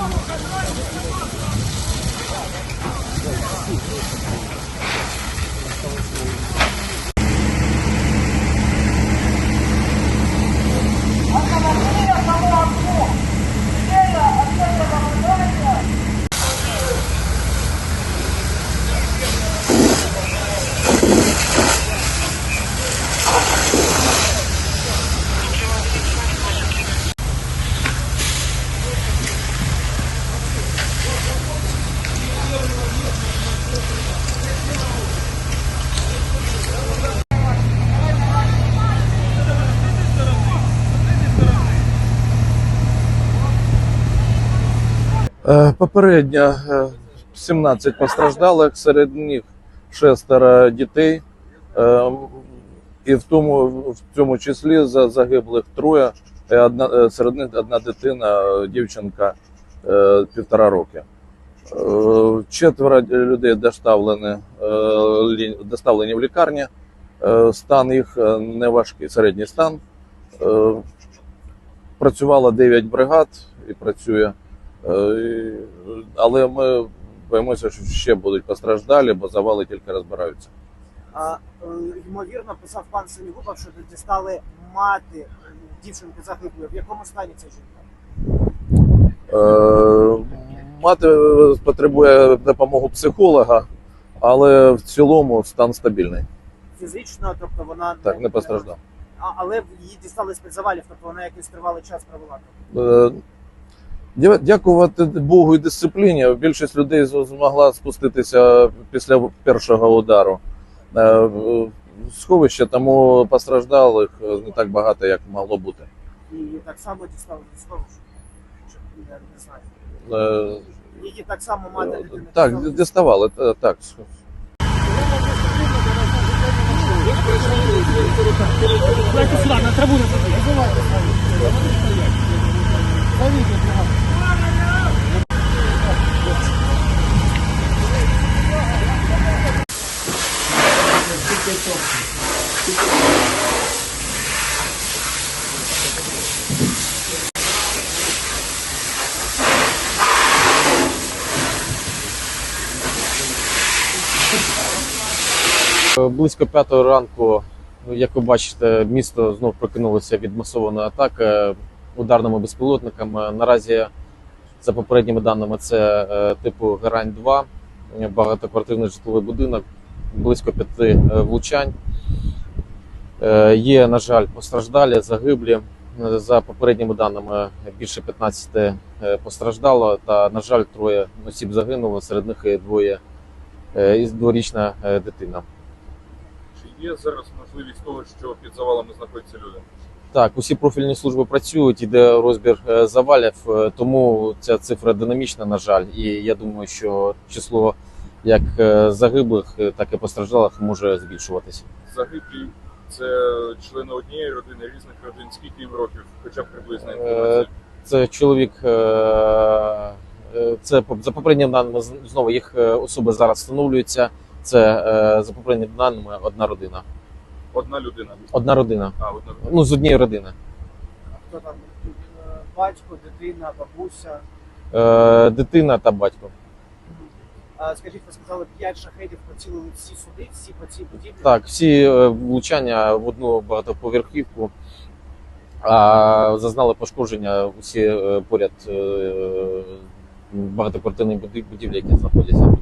はい! Попередньо е, 17 постраждалих, серед них шестеро дітей, е, і в тому в цьому числі за загиблих троє. Одна е, серед них одна дитина, е, дівчинка е, півтора роки. Е, Четверо людей доставлені, е, доставлені в лікарні. Е, Стан їх е, не важкий, середній стан. Е, Працювало 9 бригад і працює. Е, Але ми боїмося, що ще будуть постраждалі, бо завали тільки розбираються. А, е, ймовірно, писав пан Сенігубов, що дістали мати дівчинки загиблої. В якому стані ця жінка? Е, Мати потребує допомоги психолога, але в цілому стан стабільний. Фізично, тобто вона Так, не постраждав. А, але її дістали з під завалів, тобто вона якийсь тривалий час провела. Е, Дякувати Богу і дисципліні. Більшість людей змогла спуститися після першого удару. Е, Сховище, тому постраждалих не так багато, як могло бути. І так само дістали що я не знаю. Е, так само мати. Так, дістали. діставали. Так. Давайте сюда, на трибуну. Близько п'ятої ранку, ну, як ви бачите, місто знов прокинулося від масованої атаки ударними безпілотниками. Наразі, за попередніми даними, це е, типу Герань 2 багатоквартирний житловий будинок, близько п'яти е, влучань. Е, Є, на жаль, постраждалі, загиблі. Е, За попередніми даними більше 15 е, постраждало, та, на жаль, троє осіб загинуло, серед них і двоє е, і дворічна дитина. Чи є зараз можливість того, що під завалами знаходяться люди? Так, усі профільні служби працюють, іде розбір завалів, тому ця цифра динамічна, на жаль. І я думаю, що число як загиблих, так і постраждалих може збільшуватися. Загиблі це члени однієї родини, різних родин. Скільки їм років, хоча б приблизна Е, інформація? Це чоловік, е, е, це за попередніми даними знову їх особи зараз встановлюються. Це за попередніми даними одна родина. Одна людина. Одна родина. А, одна людина. Ну з однієї родини. Хто там? Батько, дитина, бабуся. Е, Дитина та батько. Скажіть, ви сказали, 5 шахедів поцілили всі суди, всі по цій будівлі. Так, всі е, влучання в одну багатоповерхівку, а зазнали пошкодження усі е, поряд е, багатоквартирні будівлі, які знаходяться.